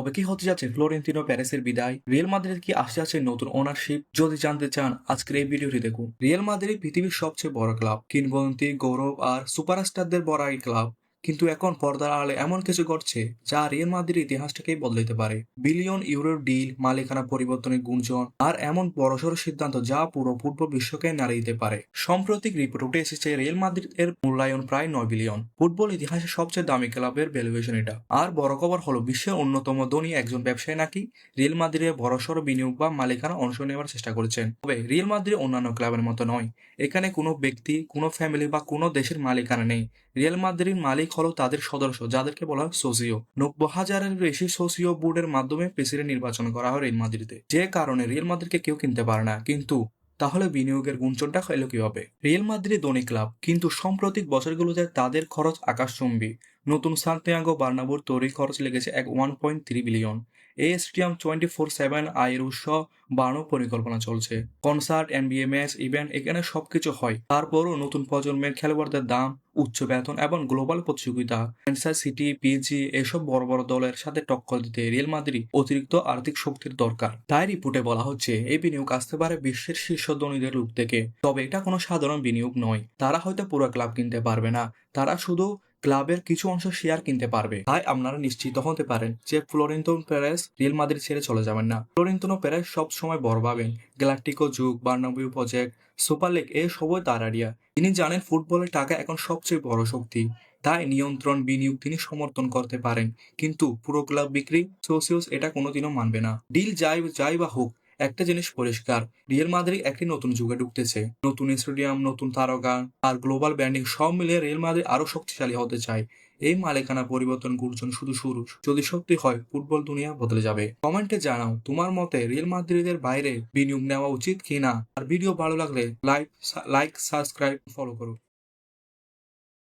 তবে কি হতে যাচ্ছে? ফ্লোরেন্তিনো প্যারিসের বিদায়? রিয়েল মাদ্রিদ কি আসতে যাচ্ছে নতুন ওনারশিপ যদি জানতে চান, আজকের এই ভিডিওটি দেখুন। রিয়েল মাদ্রিদ পৃথিবীর সবচেয়ে বড় ক্লাব। কিংবদন্তি, গৌরব আর সুপারস্টারদের বড় এই ক্লাব। কিন্তু এখন পর্দার আড়ালে এমন কিছু ঘটছে যা রিয়েল মাদ্রিদের ইতিহাসটাকেই বদলে দিতে পারে। বিলিয়ন ইউরোর ডিল, মালিকানা পরিবর্তনের গুঞ্জন আর এমন বড়সড় সিদ্ধান্ত যা পুরো ফুটবল বিশ্বকে নাড়িয়ে দিতে পারে। সাম্প্রতিক রিপোর্ট এসেছে রিয়েল মাদ্রিদ এর মূল্যায়ন প্রায় নয় বিলিয়ন। ফুটবল ইতিহাসে সবচেয়ে দামি ক্লাবের ভ্যালুয়েশন এটা। আর বড় খবর হলো বিশ্বের অন্যতম ধনী একজন ব্যবসায়ী নাকি রিয়েল মাদ্রিদের বড়সড় বিনিয়োগ বা মালিকানা অংশ নেওয়ার চেষ্টা করেছেন। তবে রিয়েল মাদ্রিদ অন্যান্য ক্লাবের মতো নয়। এখানে কোনো ব্যক্তি, কোনো ফ্যামিলি বা কোনো দেশের মালিকানা নেই। রিয়েল মাদ্রিদ মালিক হলো তাদের সদস্য, যাদেরকে বলা হয় সোসিও নব্বই হাজারের বেশি সোসিও বোর্ডের মাধ্যমে প্রেসিডেন্ট নির্বাচন করা হয় রিয়েল মাদ্রিদে। যে কারণে রিয়েল মাদ্রিদকে কেউ কিনতে পারে না। কিন্তু তাহলে বিনিয়োগের গুঞ্জনটা কি হবে রিয়েল মাদ্রিদ ধনী ক্লাব, কিন্তু সাম্প্রতিক বছরগুলোতে তাদের খরচ আকাশচুম্বী। নতুন সান্তিয়াগো বার্নাবুর তৈরি খরচ লেগেছে এক ওয়ান পয়েন্ট থ্রি বিলিয়ন এই স্টেডিয়াম টোয়েন্টি ফোর সেভেন আয়ের উৎস বাড়ানোর পরিকল্পনা চলছে। কনসার্ট এনবিএ ম্যাচ ইভেন্ট এখানে সবকিছু হয়। তারপরও নতুন প্রজন্মের খেলোয়াড়দের দাম, উচ্চ বেতন এবং গ্লোবাল প্রতিযোগিতা ম্যানচেস্টার সিটি পিজি এসব বড় বড় দলের সাথে টক্কর দিতে রিয়েল মাদ্রিদ অতিরিক্ত আর্থিক শক্তির দরকার। তাই রিপোর্টে বলা হচ্ছে, এই বিনিয়োগ আসতে পারে বিশ্বের শীর্ষ ধনীদের রূপ থেকে। তবে এটা কোনো সাধারণ বিনিয়োগ নয়। তারা হয়তো পুরো ক্লাব কিনতে পারবে না। তারা শুধু ক্লাবের কিছু অংশ শেয়ার কিনতে পারবে। তাই আপনারা নিশ্চিত হতে পারেন যে ফ্লোরেন্তো প্যারেস রিয়েল মাদ্রিদ ছেড়ে চলে যাবেন না। ফ্লোরেন্তিনো সব সময় বড় ভাবেন গ্যালাকটিকো যুগ, বার্নাবিউ প্রজেক্ট, সুপার লিগ এ সবই তার আইডিয়া তিনি জানেন ফুটবলের টাকা এখন সবচেয়ে বড় শক্তি। তাই নিয়ন্ত্রণ, বিনিয়োগ তিনি সমর্থন করতে পারেন। কিন্তু পুরো ক্লাব বিক্রি সোসিওস এটা কোনোদিনও মানবে না। ডিল যাই যাই বা হোক একটা জিনিস পরিষ্কার, রিয়েল মাদ্রিদ একটি নতুন যুগে ঢুকতেছে। নতুন স্টেডিয়াম, নতুন তারকা আর গ্লোবাল ব্র্যান্ডিং সব মিলিয়ে রিয়েল মাদ্রিদ আরও শক্তিশালী হতে চায়। এই মালিকানা পরিবর্তন গুরুজন শুধু শুরু। যদি সত্যি হয়, ফুটবল দুনিয়া বদলে যাবে। কমেন্টে জানাও, তোমার মতে রিয়েল মাদ্রিদের বাইরে বিনিয়োগ নেওয়া উচিত কিনা? আর ভিডিও ভালো লাগলে লাইক লাইক, সাবস্ক্রাইব, ফলো করো।